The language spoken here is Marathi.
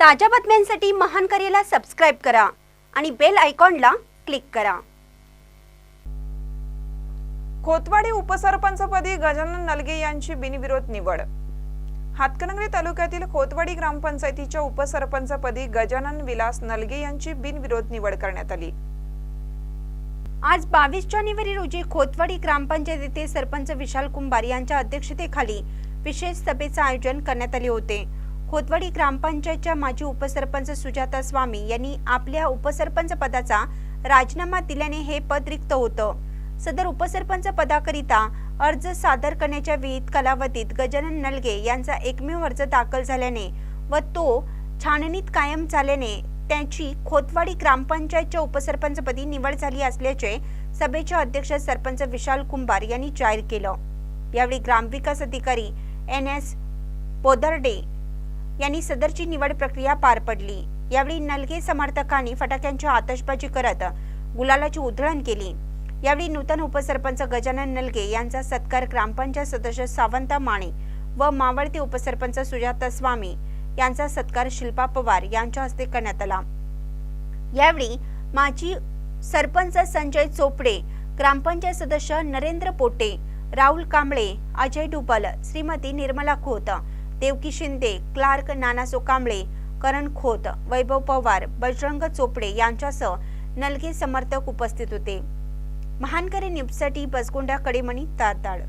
ताज्या बातम्यांसाठी महान करेला सबस्क्राईब करा आणि बेल आयकॉनला क्लिक करा. खोतवाडी उपसरपंचपदी गजानन नलगे यांची बिनविरोध निवड. हातकणंगले तालुक्यातील खोतवाडी ग्रामपंचायतीच्या उपसरपंचपदी गजानन विलास नलगे यांची बिनविरोध निवड करण्यात आली. आज बावीस जानेवारी रोजी खोतवाडी ग्रामपंचायत येथे सरपंच विशाल कुंभार यांच्या अध्यक्षतेखाली विशेष सभेचे आयोजन करण्यात आले होते. खोतवाडी ग्रामपंचायतच्या माजी उपसरपंच सुजाता स्वामी यांनी आपल्या उपसरपंच पदाचा राजीनामा दिल्याने हे पद रिक्त होतं. सदर उपसरपंच पदाकरिता अर्ज सादर करण्याच्या विहित कालावधीत गजानन नलगे यांचा एकमेव अर्ज दाखल झाल्याने व तो छाननीत कायम झाल्याने त्यांची खोतवाडी ग्रामपंचायतच्या उपसरपंचपदी निवड झाली असल्याचे सभेचे अध्यक्ष सरपंच विशाल कुंभार यांनी जाहीर केलं. यावेळी ग्रामविकास अधिकारी एन एस पोदर्डे यांनी सदरची निवड प्रक्रिया पार पडली. यावेळी नलगे समर्थकांनी फटाक्यांची आतषबाजी करत गुलालाची उधळण केली. यावेळी नूतन उपसरपंच गजानन नलगे यांचा सत्कार ग्रामपंचायत सदस्य सावंत माने व मावळते उपसरपंच सुजाता स्वामी यांचा सत्कार शिल्पा पवार यांच्या हस्ते करण्यात आला. यावेळी माजी सरपंच संजय चोपडे ग्रामपंचायत सदस्य नरेंद्र पोटे राहुल कांबळे अजय डुबल श्रीमती निर्मला खोत देवकी शिंदे क्लार्क नानासो कांबळे करण खोत वैभव पवार बजरंग चोपडे यांच्यासह नलगे समर्थक उपस्थित होते. महानकरी न्यूजसाठी बसगोंडा कडेमणी तारताळ